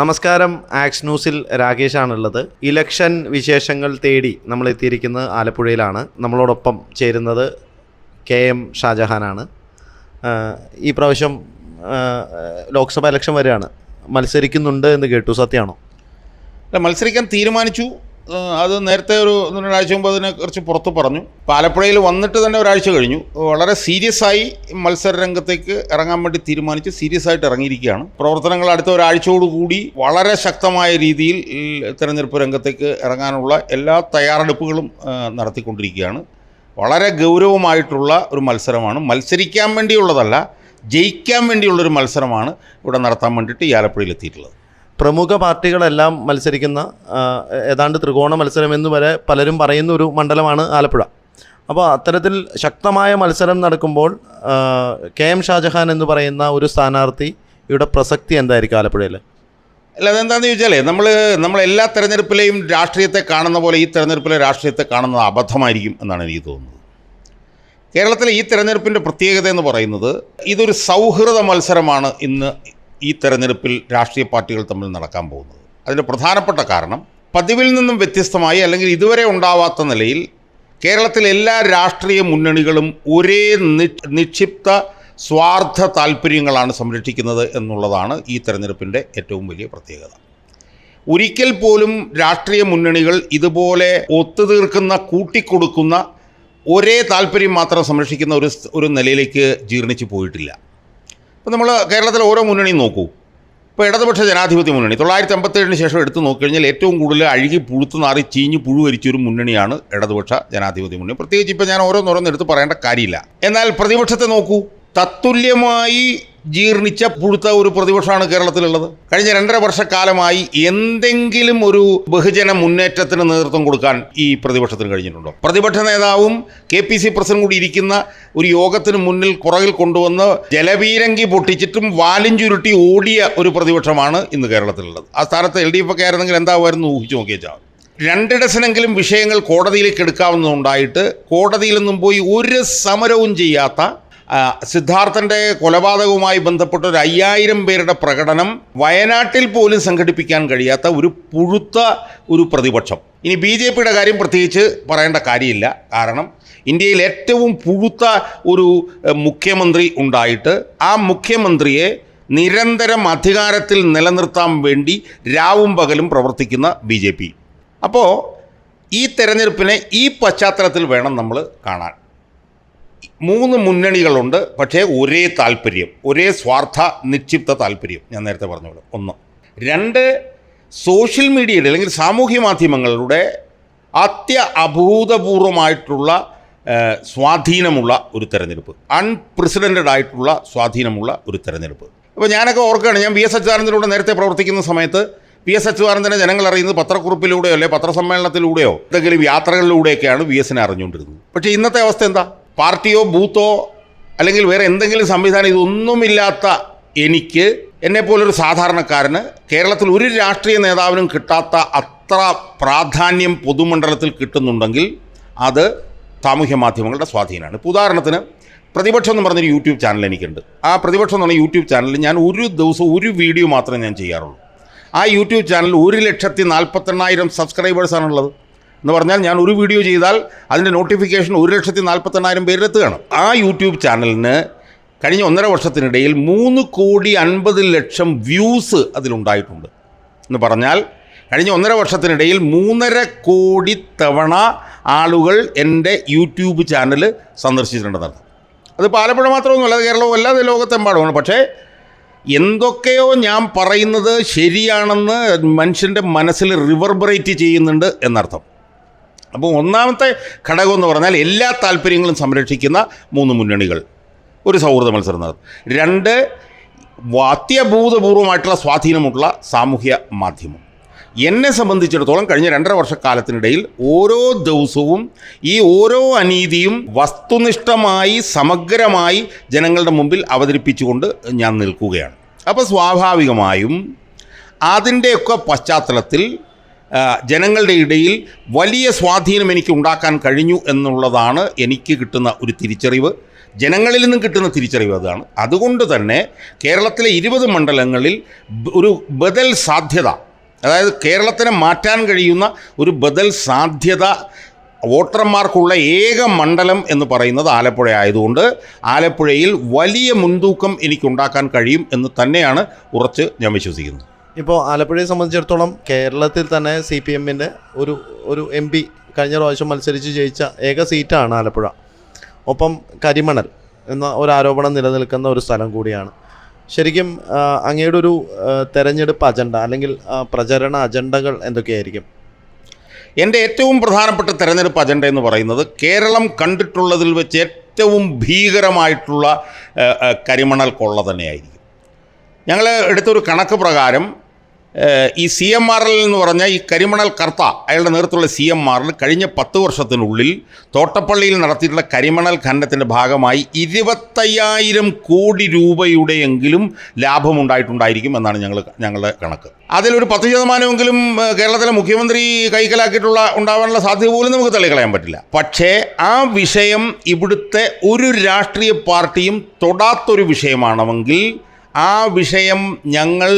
നമസ്കാരം ആക്സ് ന്യൂസിൽ രാകേഷാണുള്ളത്. ഇലക്ഷൻ വിശേഷങ്ങൾ തേടി നമ്മൾ എത്തിയിരിക്കുന്നത് ആലപ്പുഴയിലാണ്. നമ്മളോടൊപ്പം ചേരുന്നത് കെ എം ഷാജഹാനാണ്. ഈ പ്രാവശ്യം ലോക്സഭാ ഇലക്ഷൻ വരെയാണ്. മത്സരിക്കുന്നുണ്ട് എന്ന് കേട്ടു സത്യമാണോ? അല്ല മത്സരിക്കാൻ തീരുമാനിച്ചു. അത് നേരത്തെ ഒരു രണ്ടാഴ്ച മുമ്പ് അതിനെക്കുറിച്ച് പുറത്ത് പറഞ്ഞു. പാലപ്പുഴയിൽ വന്നിട്ട് തന്നെ ഒരാഴ്ച കഴിഞ്ഞു. വളരെ സീരിയസ് ആയി മത്സര രംഗത്തേക്ക് ഇറങ്ങാൻ വേണ്ടി തീരുമാനിച്ച് സീരിയസ് ആയിട്ട് ഇറങ്ങിയിരിക്കുകയാണ്. പ്രവർത്തനങ്ങൾ അടുത്ത ഒരാഴ്ചയോടുകൂടി വളരെ ശക്തമായ രീതിയിൽ തെരഞ്ഞെടുപ്പ് രംഗത്തേക്ക് ഇറങ്ങാനുള്ള എല്ലാ തയ്യാറെടുപ്പുകളും നടത്തിക്കൊണ്ടിരിക്കുകയാണ്. വളരെ ഗൗരവമായിട്ടുള്ള ഒരു മത്സരമാണ്. മത്സരിക്കാൻ വേണ്ടിയുള്ളതല്ല ജയിക്കാൻ വേണ്ടിയുള്ളൊരു മത്സരമാണ് ഇവിടെ നടത്താൻ വേണ്ടിയിട്ട് ഈ ആലപ്പുഴയിൽ എത്തിയിട്ടുള്ളത്. പ്രമുഖ പാർട്ടികളെല്ലാം മത്സരിക്കുന്ന ഏതാണ്ട് ത്രികോണ മത്സരം എന്ന് വരെ പലരും പറയുന്ന ഒരു മണ്ഡലമാണ് ആലപ്പുഴ. അപ്പോൾ അത്തരത്തിൽ ശക്തമായ മത്സരം നടക്കുമ്പോൾ കെ എം ഷാജഹാൻ എന്ന് പറയുന്ന ഒരു സ്ഥാനാർത്ഥി ഇവിടെ പ്രസക്തി എന്തായിരിക്കും ആലപ്പുഴയിൽ അല്ല അതെന്താണെന്ന് ചോദിച്ചാലേ നമ്മൾ നമ്മൾ എല്ലാ തെരഞ്ഞെടുപ്പിലെയും രാഷ്ട്രീയത്തെ കാണുന്ന പോലെ ഈ തെരഞ്ഞെടുപ്പിലെ രാഷ്ട്രീയത്തെ കാണുന്നത് അബദ്ധമായിരിക്കും എന്നാണ് എനിക്ക് തോന്നുന്നത്. കേരളത്തിലെ ഈ തെരഞ്ഞെടുപ്പിന്റെ പ്രത്യേകത എന്ന് പറയുന്നത് ഇതൊരു സൗഹൃദ മത്സരമാണ് ഇന്ന് ഈ തെരഞ്ഞെടുപ്പിൽ രാഷ്ട്രീയ പാർട്ടികൾ തമ്മിൽ നടക്കാൻ പോകുന്നത്. അതിന് പ്രധാനപ്പെട്ട കാരണം പതിവിൽ നിന്നും വ്യത്യസ്തമായി അല്ലെങ്കിൽ ഇതുവരെ ഉണ്ടാവാത്ത നിലയിൽ കേരളത്തിലെ എല്ലാ രാഷ്ട്രീയ മുന്നണികളും ഒരേ നിക്ഷിപ്ത സ്വാർത്ഥ താല്പര്യങ്ങളാണ് സംരക്ഷിക്കുന്നത് എന്നുള്ളതാണ് ഈ തെരഞ്ഞെടുപ്പിന്റെ ഏറ്റവും വലിയ പ്രത്യേകത. ഒരിക്കൽ പോലും രാഷ്ട്രീയ മുന്നണികൾ ഇതുപോലെ ഒത്തുതീർക്കുന്ന കൂട്ടിക്കൊടുക്കുന്ന ഒരേ താല്പര്യം മാത്രം സംരക്ഷിക്കുന്ന ഒരു ഒരു നിലയിലേക്ക് ജീർണിച്ചു പോയിട്ടില്ല. ഇപ്പോൾ നമ്മൾ കേരളത്തിലെ ഓരോ മുന്നണിയും നോക്കൂ. ഇപ്പോൾ ഇടതുപക്ഷ ജനാധിപത്യ മുന്നണി. തൊള്ളായിരത്തി അമ്പത്തേഴിന് ശേഷം എടുത്തു നോക്കിക്കഴിഞ്ഞാൽ ഏറ്റവും കൂടുതൽ അഴുകി പുഴുത്ത് നാറി ചീഞ്ഞ് പുഴുവരിച്ചൊരു മുന്നണിയാണ് ഇടതുപക്ഷ ജനാധിപത്യ മുന്നണി. പ്രത്യേകിച്ച് ഇപ്പോൾ ഞാൻ ഓരോന്നോരോന്ന് എടുത്ത് പറയേണ്ട കാര്യമില്ല. എന്നാൽ പ്രതിപക്ഷത്തെ നോക്കൂ. തത്തുല്യമായി ജീർണിച്ച പുഴുത്ത ഒരു പ്രതിപക്ഷമാണ് കേരളത്തിലുള്ളത്. കഴിഞ്ഞ രണ്ടര വർഷക്കാലമായി എന്തെങ്കിലും ഒരു ബഹുജന മുന്നേറ്റത്തിന് നേതൃത്വം കൊടുക്കാൻ ഈ പ്രതിപക്ഷത്തിന് കഴിഞ്ഞിട്ടുണ്ടോ? പ്രതിപക്ഷ നേതാവും കെ പി സി പ്രസിഡന്റ് കൂടി ഇരിക്കുന്ന ഒരു യോഗത്തിന് മുന്നിൽ പുറകിൽ കൊണ്ടുവന്ന് ജലപീരങ്കി പൊട്ടിച്ചിട്ടും വാലും ചുരുട്ടി ഓടിയ ഒരു പ്രതിപക്ഷമാണ് ഇന്ന് കേരളത്തിലുള്ളത്. ആ സ്ഥാനത്ത് എൽ ഡി എഫ് ഒക്കെ ആയിരുന്നെങ്കിൽ എന്താവുമായിരുന്നു ഊഹിച്ചു നോക്കിയാൽ രണ്ട് വിഷയങ്ങൾ കോടതിയിലേക്ക് എടുക്കാവുന്നതുണ്ടായിട്ട് കോടതിയിൽ നിന്നും പോയി ഒരു സമരവും ചെയ്യാത്ത സിദ്ധാർത്ഥന്റെ കൊലപാതകവുമായി ബന്ധപ്പെട്ട ഒരു അയ്യായിരം പേരുടെ പ്രകടനം വയനാട്ടിൽ പോലും സംഘടിപ്പിക്കാൻ കഴിയാത്ത ഒരു പുഴുത്ത ഒരു പ്രതിപക്ഷം. ഇനി ബി ജെ പിയുടെ കാര്യം പ്രത്യേകിച്ച് പറയേണ്ട കാര്യമില്ല. കാരണം ഇന്ത്യയിൽ ഏറ്റവും പുഴുത്ത ഒരു മുഖ്യമന്ത്രി ഉണ്ടായിട്ട് ആ മുഖ്യമന്ത്രിയെ നിരന്തരം അധികാരത്തിൽ നിലനിർത്താൻ വേണ്ടി രാവും പകലും പ്രവർത്തിക്കുന്ന ബി ജെ പി. അപ്പോൾ ഈ തെരഞ്ഞെടുപ്പിനെ ഈ പശ്ചാത്തലത്തിൽ വേണം നമ്മൾ കാണാൻ. മൂന്ന് മുന്നണികളുണ്ട് പക്ഷേ ഒരേ താല്പര്യം ഒരേ സ്വാർത്ഥ നിക്ഷിപ്ത താല്പര്യം. ഞാൻ നേരത്തെ പറഞ്ഞോളൂ. ഒന്ന്. രണ്ട് സോഷ്യൽ മീഡിയയുടെ അല്ലെങ്കിൽ സാമൂഹ്യ മാധ്യമങ്ങളുടെ അത്യ അഭൂതപൂർവമായിട്ടുള്ള സ്വാധീനമുള്ള ഒരു തെരഞ്ഞെടുപ്പ്. അൺപ്രസിഡന്റഡ് ആയിട്ടുള്ള സ്വാധീനമുള്ള ഒരു തെരഞ്ഞെടുപ്പ്. അപ്പോൾ ഞാനൊക്കെ ഓർക്കുകയാണ് ഞാൻ വി എസ് അച്യുതാനന്ദനോട് നേരത്തെ പ്രവർത്തിക്കുന്ന സമയത്ത് വി എസ് അച്യുതാനന്ദനെ ജനങ്ങൾ അറിയുന്നത് പത്രക്കുറിപ്പിലൂടെയോ അല്ലെങ്കിൽ പത്രസമ്മേളനത്തിലൂടെയോ എന്തെങ്കിലും യാത്രകളിലൂടെയൊക്കെയാണ് വി എസിനെ അറിഞ്ഞുകൊണ്ടിരുന്നത്. പക്ഷേ ഇന്നത്തെ അവസ്ഥ എന്താ? പാർട്ടിയോ ബൂത്തോ അല്ലെങ്കിൽ വേറെ എന്തെങ്കിലും സംവിധാനം ഇതൊന്നുമില്ലാത്ത എനിക്ക് എന്നെപ്പോലൊരു സാധാരണക്കാരന് കേരളത്തിൽ ഒരു രാഷ്ട്രീയ നേതാവിനും കിട്ടാത്ത അത്ര പ്രാധാന്യം പൊതുമണ്ഡലത്തിൽ കിട്ടുന്നുണ്ടെങ്കിൽ അത് സാമൂഹ്യ മാധ്യമങ്ങളുടെ സ്വാധീനമാണ്. ഇപ്പോൾ ഉദാഹരണത്തിന് പ്രതിപക്ഷം എന്ന് പറഞ്ഞൊരു യൂട്യൂബ് ചാനൽ എനിക്കുണ്ട്. ആ പ്രതിപക്ഷം എന്ന് പറഞ്ഞ യൂട്യൂബ് ചാനലിൽ ഞാൻ ഒരു ദിവസം ഒരു വീഡിയോ മാത്രമേ ഞാൻ ചെയ്യാറുള്ളൂ. ആ യൂട്യൂബ് ചാനൽ ഒരു ലക്ഷത്തി നാൽപ്പത്തെണ്ണായിരം സബ്സ്ക്രൈബേഴ്സാണുള്ളത്. എന്ന് പറഞ്ഞാൽ ഞാൻ ഒരു വീഡിയോ ചെയ്താൽ അതിന്റെ നോട്ടിഫിക്കേഷൻ ഒരു ലക്ഷത്തി നാൽപ്പത്തെണ്ണായിരം പേരിലെത്തുകയാണ്. ആ യൂട്യൂബ് ചാനലിന് കഴിഞ്ഞ ഒന്നര വർഷത്തിനിടയിൽ മൂന്ന് കോടി അൻപത് ലക്ഷം വ്യൂസ് അതിലുണ്ടായിട്ടുണ്ട്. എന്ന് പറഞ്ഞാൽ കഴിഞ്ഞ ഒന്നര വർഷത്തിനിടയിൽ മൂന്നര കോടി തവണ ആളുകൾ എന്റെ യൂട്യൂബ് ചാനൽ സന്ദർശിച്ചിട്ടുണ്ടെന്നർത്ഥം അത് പാലപ്പുഴ മാത്രമൊന്നുമല്ല അത് കേരളവും അല്ലാതെ ലോകത്തെമ്പാടുമാണ്. പക്ഷേ എന്തൊക്കെയോ ഞാൻ പറയുന്നത് ശരിയാണെന്ന് മനുഷ്യന്റെ മനസ്സിൽ റിവർബറേറ്റ് ചെയ്യുന്നുണ്ട് എന്നർത്ഥം. അപ്പോൾ ഒന്നാമത്തെ ഘടകം എന്ന് പറഞ്ഞാൽ എല്ലാ താല്പര്യങ്ങളും സംരക്ഷിക്കുന്ന മൂന്ന് മുന്നണികൾ. ഒരു സൗഹൃദ മത്സരം നടത്തും. രണ്ട് അത്യഭൂതപൂർവമായിട്ടുള്ള സ്വാധീനമുള്ള സാമൂഹ്യ മാധ്യമം. എന്നെ സംബന്ധിച്ചിടത്തോളം കഴിഞ്ഞ രണ്ടര വർഷക്കാലത്തിനിടയിൽ ഓരോ ദിവസവും ഈ ഓരോ അനീതിയും വസ്തുനിഷ്ഠമായി സമഗ്രമായി ജനങ്ങളുടെ മുമ്പിൽ അവതരിപ്പിച്ചുകൊണ്ട് ഞാൻ നിൽക്കുകയാണ്. അപ്പോൾ സ്വാഭാവികമായും അതിന്റെയൊക്കെ പശ്ചാത്തലത്തിൽ ജനങ്ങളുടെ ഇടയിൽ വലിയ സ്വാധീനം എനിക്ക് ഉണ്ടാക്കാൻ കഴിഞ്ഞു എന്നുള്ളതാണ് എനിക്ക് കിട്ടുന്ന ഒരു തിരിച്ചറിവ്. ജനങ്ങളിൽ നിന്നും കിട്ടുന്ന തിരിച്ചറിവ് അതാണ്. അതുകൊണ്ട് തന്നെ കേരളത്തിലെ ഇരുപത് മണ്ഡലങ്ങളിൽ ഒരു ബദൽ സാധ്യത അതായത് കേരളത്തിനെ മാറ്റാൻ കഴിയുന്ന ഒരു ബദൽ സാധ്യത വോട്ടർമാർക്കുള്ള ഏക മണ്ഡലം എന്ന് പറയുന്നത് ആലപ്പുഴ ആയതുകൊണ്ട് ആലപ്പുഴയിൽ വലിയ മുൻതൂക്കം എനിക്കുണ്ടാക്കാൻ കഴിയും എന്ന് തന്നെയാണ് ഉറച്ച് ഞാൻ വിശ്വസിക്കുന്നത് ഇപ്പോൾ ആലപ്പുഴയെ സംബന്ധിച്ചിടത്തോളം കേരളത്തിൽ തന്നെ സി പി എമ്മിന്റെ ഒരു ഒരു എം പി കഴിഞ്ഞ പ്രാവശ്യം മത്സരിച്ച് ജയിച്ച ഏക സീറ്റാണ് ആലപ്പുഴ. ഒപ്പം കരിമണൽ എന്ന ഒരു ആരോപണം നിലനിൽക്കുന്ന ഒരു സ്ഥലം കൂടിയാണ്. ശരിക്കും അങ്ങയുടെ ഒരു തെരഞ്ഞെടുപ്പ് അജണ്ട അല്ലെങ്കിൽ പ്രചരണ അജണ്ടകൾ എന്തൊക്കെയായിരിക്കും? എന്റെ ഏറ്റവും പ്രധാനപ്പെട്ട തെരഞ്ഞെടുപ്പ് അജണ്ട എന്ന് പറയുന്നത് കേരളം കണ്ടിട്ടുള്ളതിൽ വെച്ച് ഏറ്റവും ഭീകരമായിട്ടുള്ള കരിമണൽ കൊള്ള തന്നെയായിരിക്കും. ഞങ്ങൾ എടുത്തൊരു കണക്ക് പ്രകാരം ഈ സി എം ആർ എൽ എന്ന് പറഞ്ഞ ഈ കരിമണൽ കർത്ത അയാളുടെ നേതൃത്വമുള്ള സി എം ആറിൽ കഴിഞ്ഞ പത്ത് വർഷത്തിനുള്ളിൽ തോട്ടപ്പള്ളിയിൽ നടത്തിയിട്ടുള്ള കരിമണൽ ഖനനത്തിന്റെ ഭാഗമായി ഇരുപത്തയ്യായിരം കോടി രൂപയുടെയെങ്കിലും ലാഭമുണ്ടായിട്ടുണ്ടായിരിക്കും എന്നാണ് ഞങ്ങൾ ഞങ്ങളുടെ കണക്ക്. അതിലൊരു പത്ത് ശതമാനമെങ്കിലും കേരളത്തിലെ മുഖ്യമന്ത്രി കൈക്കലാക്കിയിട്ടുള്ള ഉണ്ടാവാനുള്ള സാധ്യത പോലും നമുക്ക് തള്ളിക്കളയാൻ പറ്റില്ല. പക്ഷേ ആ വിഷയം ഇവിടുത്തെ ഒരു രാഷ്ട്രീയ പാർട്ടിയും തൊടാത്തൊരു വിഷയമാണെങ്കിൽ ആ വിഷയം ഞങ്ങൾ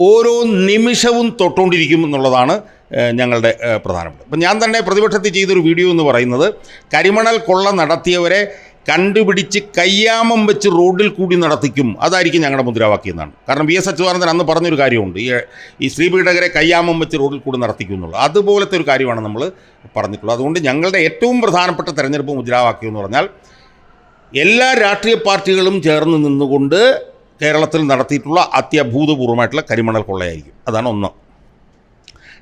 ഓരോ നിമിഷവും തൊട്ടുകൊണ്ടിരിക്കും എന്നുള്ളതാണ് ഞങ്ങളുടെ പ്രധാനപ്പെട്ട അപ്പം ഞാൻ തന്നെ പ്രതിപക്ഷത്തിൽ ചെയ്തൊരു വീഡിയോ എന്ന് പറയുന്നത് കരിമണൽ കൊള്ള നടത്തിയവരെ കണ്ടുപിടിച്ച് കയ്യാമം വെച്ച് റോഡിൽ കൂടി നടത്തിക്കും. അതായിരിക്കും ഞങ്ങളുടെ മുദ്രാവാക്യം എന്നാണ്. കാരണം വി എസ് അച്യുതാനന്ദൻ അന്ന് പറഞ്ഞൊരു കാര്യമുണ്ട്. ഈ ഈ ശ്രീപീഠകരെ കയ്യാമം വെച്ച് റോഡിൽ കൂടി നടത്തിക്കും എന്നുള്ളത്. അതുപോലത്തെ ഒരു കാര്യമാണ് നമ്മൾ പറഞ്ഞിട്ടുള്ളത്. അതുകൊണ്ട് ഞങ്ങളുടെ ഏറ്റവും പ്രധാനപ്പെട്ട തെരഞ്ഞെടുപ്പ് മുദ്രാവാക്യം എന്ന് പറഞ്ഞാൽ എല്ലാ രാഷ്ട്രീയ പാർട്ടികളും ചേർന്ന് നിന്നുകൊണ്ട് കേരളത്തിൽ നടത്തിയിട്ടുള്ള അത്യഭൂതപൂർവമായിട്ടുള്ള കരിമണൽ കൊള്ളയായിരിക്കും. അതാണ് ഒന്ന്.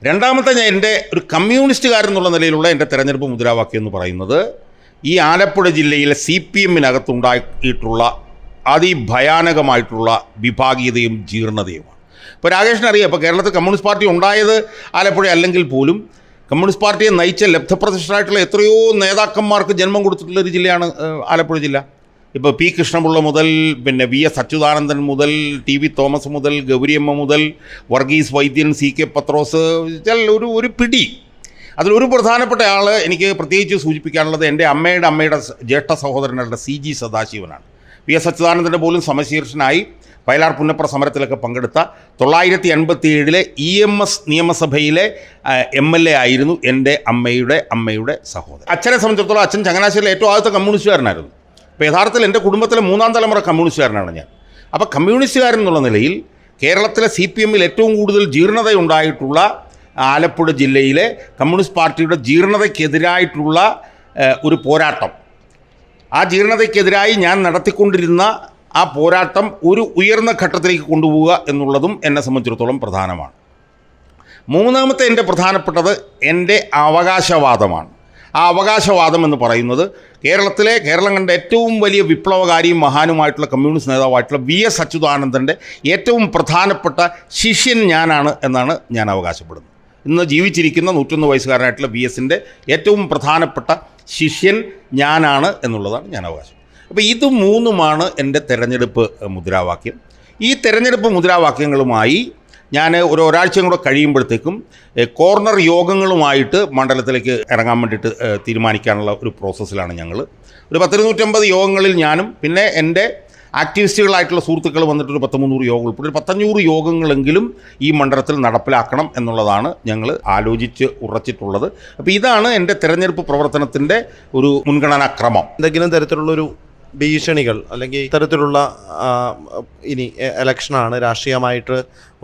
രണ്ടാമത്തെ ഞാൻ എന്റെ ഒരു കമ്മ്യൂണിസ്റ്റുകാരെന്നുള്ള നിലയിലുള്ള എന്റെ തെരഞ്ഞെടുപ്പ് മുദ്രാവാക്യം എന്ന് പറയുന്നത് ഈ ആലപ്പുഴ ജില്ലയിലെ സി പി എമ്മിനകത്തുണ്ടായിട്ടുള്ള അതിഭയാനകമായിട്ടുള്ള വിഭാഗീയതയും ജീർണതയുമാണ്. ഇപ്പോൾ രാകേഷിനറിയാം ഇപ്പോൾ കേരളത്തിൽ കമ്മ്യൂണിസ്റ്റ് പാർട്ടി ഉണ്ടായത് ആലപ്പുഴ അല്ലെങ്കിൽ പോലും കമ്മ്യൂണിസ്റ്റ് പാർട്ടിയെ നയിച്ച ലബ്ധപ്രതിഷ്ഠരായിട്ടുള്ള എത്രയോ നേതാക്കന്മാർക്ക് ജന്മം കൊടുത്തിട്ടുള്ള ഒരു ജില്ലയാണ് ആലപ്പുഴ ജില്ല. ഇപ്പോൾ പി കൃഷ്ണപിള്ള മുതൽ പിന്നെ വി എസ് അച്യുതാനന്ദൻ മുതൽ ടി വി തോമസ് മുതൽ ഗൗരിയമ്മ മുതൽ വർഗീസ് വൈദ്യൻ സി കെ പത്രോസ് ഒരു ഒരു പിടി. അതിലൊരു പ്രധാനപ്പെട്ട ആൾ എനിക്ക് പ്രത്യേകിച്ച് സൂചിപ്പിക്കാനുള്ളത് എന്റെ അമ്മയുടെ അമ്മയുടെ ജ്യേഷ്ഠ സഹോദരനായിട്ടുള്ള സി ജി സദാശിവനാണ്. വി എസ് അച്യുതാനന്ദന്റെ പോലും സമശീർഷനായി വയലാർ പുന്നപ്ര സമരത്തിലൊക്കെ പങ്കെടുത്ത തൊള്ളായിരത്തി എൺപത്തി ഏഴിലെ ഇ എം എസ് നിയമസഭയിലെ എം എൽ എ ആയിരുന്നു എന്റെ അമ്മയുടെ അമ്മയുടെ സഹോദരൻ. അച്ഛനെ സംബന്ധിച്ചിടത്തോളം അച്ഛൻ ചങ്ങനാശ്ശേരിയിലെ ഏറ്റവും ആദ്യത്തെ കമ്മ്യൂണിസ്റ്റുകാരനായിരുന്നു. അപ്പോൾ യഥാർത്ഥത്തിൽ എന്റെ കുടുംബത്തിലെ മൂന്നാം തലമുറ കമ്മ്യൂണിസ്റ്റുകാരനാണ് ഞാൻ. അപ്പോൾ കമ്മ്യൂണിസ്റ്റുകാരൻ എന്നുള്ള നിലയിൽ കേരളത്തിലെ സി പി എമ്മിൽ ഏറ്റവും കൂടുതൽ ജീർണതയുണ്ടായിട്ടുള്ള ആലപ്പുഴ ജില്ലയിലെ കമ്മ്യൂണിസ്റ്റ് പാർട്ടിയുടെ ജീർണതയ്ക്കെതിരായിട്ടുള്ള ഒരു പോരാട്ടം. ആ ജീർണതയ്ക്കെതിരായി ഞാൻ നടത്തിക്കൊണ്ടിരുന്ന ആ പോരാട്ടം ഒരു ഉയർന്ന ഘട്ടത്തിലേക്ക് കൊണ്ടുപോവുക എന്നുള്ളതും എന്നെ സംബന്ധിച്ചിടത്തോളം പ്രധാനമാണ്. മൂന്നാമത്തെ എന്റെ പ്രധാനപ്പെട്ടത് എന്റെ അവകാശവാദമാണ്. ആ അവകാശവാദം എന്ന് പറയുന്നത് കേരളത്തിലെ കേരളം കണ്ട ഏറ്റവും വലിയ വിപ്ലവകാരിയും മഹാനുമായിട്ടുള്ള കമ്മ്യൂണിസ്റ്റ് നേതാവായിട്ടുള്ള വി എസ് അച്യുതാനന്ദന്റെ ഏറ്റവും പ്രധാനപ്പെട്ട ശിഷ്യൻ ഞാനാണ് എന്നാണ് ഞാൻ അവകാശപ്പെടുന്നത്. ഇന്ന് ജീവിച്ചിരിക്കുന്ന നൂറ്റൊന്ന് വയസ്സുകാരനായിട്ടുള്ള വി എസിന്റെ ഏറ്റവും പ്രധാനപ്പെട്ട ശിഷ്യൻ ഞാനാണ് എന്നുള്ളതാണ് ഞാൻ അവകാശം അപ്പോൾ ഇത് മൂന്നുമാണ് എന്റെ തെരഞ്ഞെടുപ്പ് മുദ്രാവാക്യം. ഈ തെരഞ്ഞെടുപ്പ് മുദ്രാവാക്യങ്ങളുമായി ഞാൻ ഒരു ഒരാഴ്ചയും കൂടെ കഴിയുമ്പോഴത്തേക്കും കോർണർ യോഗങ്ങളുമായിട്ട് മണ്ഡലത്തിലേക്ക് ഇറങ്ങാൻ വേണ്ടിയിട്ട് തീരുമാനിക്കാനുള്ള ഒരു പ്രോസസ്സിലാണ് ഞങ്ങൾ ഒരു പത്തിരുന്നൂറ്റമ്പത് യോഗങ്ങളിൽ ഞാനും പിന്നെ എന്റെ ആക്ടിവിസ്റ്റുകളായിട്ടുള്ള സുഹൃത്തുക്കൾ വന്നിട്ട് ഒരു പത്ത് മുന്നൂറ് യോഗം ഉൾപ്പെടെ ഒരു പത്തഞ്ഞൂറ് യോഗങ്ങളെങ്കിലും ഈ മണ്ഡലത്തിൽ നടപ്പിലാക്കണം എന്നുള്ളതാണ് ഞങ്ങൾ ആലോചിച്ച് ഉറച്ചിട്ടുള്ളത്. അപ്പോൾ ഇതാണ് എന്റെ തിരഞ്ഞെടുപ്പ് പ്രവർത്തനത്തിന്റെ ഒരു മുൻഗണനാക്രമം. എന്തെങ്കിലും തരത്തിലുള്ളൊരു ഭീഷണികൾ അല്ലെങ്കിൽ ഇത്തരത്തിലുള്ള ഇനി ഇലക്ഷനാണ് രാഷ്ട്രീയമായിട്ട്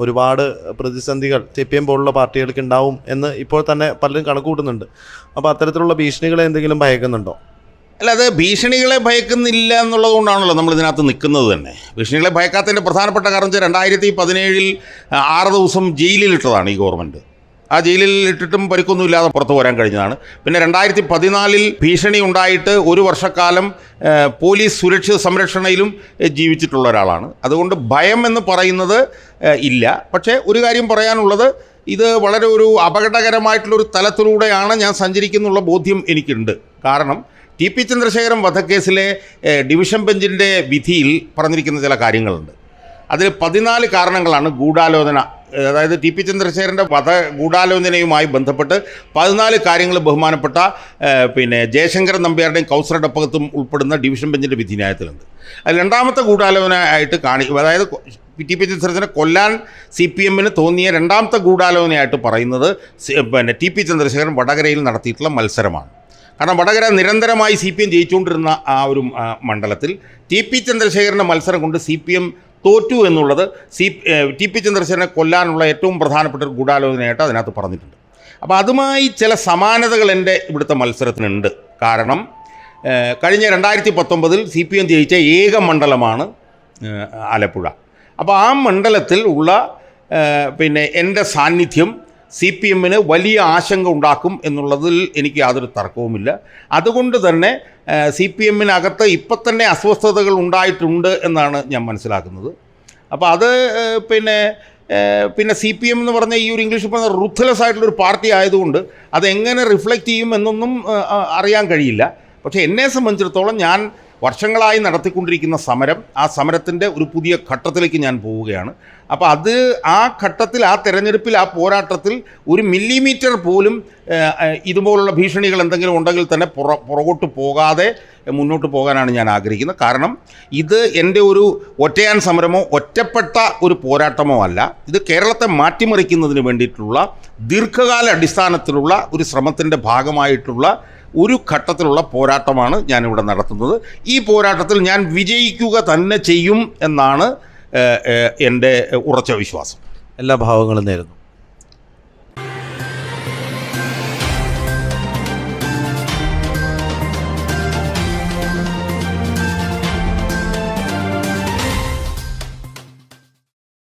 ഒരുപാട് പ്രതിസന്ധികൾ സി പി എം പോലുള്ള പാർട്ടികൾക്ക് ഉണ്ടാവും എന്ന് ഇപ്പോൾ തന്നെ പലരും കണക്കുകൂട്ടുന്നുണ്ട്. അപ്പോൾ അത്തരത്തിലുള്ള ഭീഷണികളെ എന്തെങ്കിലും ഭയക്കുന്നുണ്ടോ? അല്ല അത് ഭീഷണികളെ ഭയക്കുന്നില്ല എന്നുള്ളത് കൊണ്ടാണല്ലോ നമ്മൾ ഇതിനകത്ത് നിൽക്കുന്നത് തന്നെ. ഭീഷണികളെ ഭയക്കാത്തതിന്റെ പ്രധാനപ്പെട്ട കാരണം വെച്ചാൽ രണ്ടായിരത്തി പതിനേഴിൽ ആറ് ദിവസം ജയിലിലിട്ടതാണ് ഈ ഗവൺമെന്റ്. ആ ജയിലിൽ ഇട്ടിട്ടും പരിക്കൊന്നുമില്ലാതെ പുറത്തു വരാൻ കഴിഞ്ഞതാണ്. പിന്നെ രണ്ടായിരത്തി പതിനാലിൽ ഭീഷണി ഉണ്ടായിട്ട് ഒരു വർഷക്കാലം പോലീസ് സുരക്ഷിത സംരക്ഷണയിലും ജീവിച്ചിട്ടുള്ള ഒരാളാണ്. അതുകൊണ്ട് ഭയം എന്ന് പറയുന്നത് ഇല്ല. പക്ഷേ ഒരു കാര്യം പറയാനുള്ളത് ഇത് വളരെ ഒരു അപകടകരമായിട്ടുള്ളൊരു തലത്തിലൂടെയാണ് ഞാൻ സഞ്ചരിക്കുന്നുള്ള ബോധ്യം എനിക്കുണ്ട്. കാരണം ടി പി ചന്ദ്രശേഖരൻ വധക്കേസിലെ ഡിവിഷൻ ബെഞ്ചിന്റെ വിധിയിൽ പറഞ്ഞിരിക്കുന്ന ചില കാര്യങ്ങളുണ്ട്. അതിൽ പതിനാല് കാരണങ്ങളാണ് ഗൂഢാലോചന അതായത് ടി പി ചന്ദ്രശേഖരന്റെ വധ ഗൂഢാലോചനയുമായി ബന്ധപ്പെട്ട് പതിനാല് കാര്യങ്ങൾ ബഹുമാനപ്പെട്ട പിന്നെ ജയശങ്കരൻ നമ്പ്യാരുടെയും കൗസറുടെ അപ്പകത്തും ഉൾപ്പെടുന്ന ഡിവിഷൻ ബെഞ്ചിന്റെ വിധിന്യായത്തിലുണ്ട്. അതിൽ രണ്ടാമത്തെ ഗൂഢാലോചന ആയിട്ട് കാണി അതായത് ടി പി ചന്ദ്രശേഖരനെ കൊല്ലാൻ സി പി എമ്മിന് തോന്നിയ രണ്ടാമത്തെ ഗൂഢാലോചനയായിട്ട് പറയുന്നത് പിന്നെ ടി പി ചന്ദ്രശേഖരൻ വടകരയിൽ നടത്തിയിട്ടുള്ള മത്സരമാണ്. കാരണം വടകര നിരന്തരമായി സി പി എം ജയിച്ചുകൊണ്ടിരുന്ന ആ ഒരു മണ്ഡലത്തിൽ ടി പി ചന്ദ്രശേഖരന്റെ മത്സരം കൊണ്ട് സി പി എം തോറ്റു എന്നുള്ളത് സി ടി പി ചന്ദ്രശേഖരനെ കൊല്ലാനുള്ള ഏറ്റവും പ്രധാനപ്പെട്ട ഒരു ഗൂഢാലോചനയായിട്ട് അതിനകത്ത് പറഞ്ഞിട്ടുണ്ട്. അപ്പോൾ അതുമായി ചില സമാനതകൾ എന്റെ ഇവിടുത്തെ മത്സരത്തിനുണ്ട്. കാരണം കഴിഞ്ഞ രണ്ടായിരത്തി പത്തൊമ്പതിൽ സി പി എം ജയിച്ച ഏക മണ്ഡലമാണ് ആലപ്പുഴ. അപ്പോൾ ആ മണ്ഡലത്തിൽ ഉള്ള പിന്നെ എന്റെ സാന്നിധ്യം സി പി എമ്മിന് വലിയ ആശങ്ക ഉണ്ടാക്കും എന്നുള്ളതിൽ എനിക്ക് യാതൊരു തർക്കവുമില്ല. അതുകൊണ്ട് തന്നെ സി പി എമ്മിനകത്ത് ഇപ്പം തന്നെ അസ്വസ്ഥതകൾ ഉണ്ടായിട്ടുണ്ട് എന്നാണ് ഞാൻ മനസ്സിലാക്കുന്നത്. അപ്പോൾ അത് പിന്നെ പിന്നെ സി പി എം എന്ന് പറഞ്ഞ ഈ ഒരു ഇംഗ്ലീഷ് പറഞ്ഞ റുത്ത്ലെസ് ആയിട്ടുള്ളൊരു പാർട്ടി ആയതുകൊണ്ട് അതെങ്ങനെ റിഫ്ലക്റ്റ് ചെയ്യും എന്നൊന്നും അറിയാൻ കഴിയില്ല. പക്ഷേ എന്നെ സംബന്ധിച്ചിടത്തോളം ഞാൻ വർഷങ്ങളായി നടത്തിക്കൊണ്ടിരിക്കുന്ന സമരം ആ സമരത്തിന്റെ ഒരു പുതിയ ഘട്ടത്തിലേക്ക് ഞാൻ പോവുകയാണ്. അപ്പോൾ അത് ആ ഘട്ടത്തിൽ ആ തെരഞ്ഞെടുപ്പിൽ ആ പോരാട്ടത്തിൽ ഒരു മില്ലിമീറ്റർ പോലും ഇതുപോലുള്ള ഭീഷണികൾ എന്തെങ്കിലും ഉണ്ടെങ്കിൽ തന്നെ പുറ പുറകോട്ട് പോകാതെ മുന്നോട്ട് പോകാനാണ് ഞാൻ ആഗ്രഹിക്കുന്നത്. കാരണം ഇത് എന്റെ ഒരു ഒറ്റയാൻ സമരമോ ഒറ്റപ്പെട്ട ഒരു പോരാട്ടമോ അല്ല. ഇത് കേരളത്തെ മാറ്റിമറിക്കുന്നതിന് വേണ്ടിയിട്ടുള്ള ദീർഘകാല അടിസ്ഥാനത്തിലുള്ള ഒരു ശ്രമത്തിന്റെ ഭാഗമായിട്ടുള്ള ഒരു ഘട്ടത്തിലുള്ള പോരാട്ടമാണ് ഞാനിവിടെ നടത്തുന്നത്. ഈ പോരാട്ടത്തിൽ ഞാൻ വിജയിക്കുക തന്നെ ചെയ്യും എന്നാണ് എന്റെ ഉറച്ച വിശ്വാസം. എല്ലാ ഭാവങ്ങളും നേരുന്നു.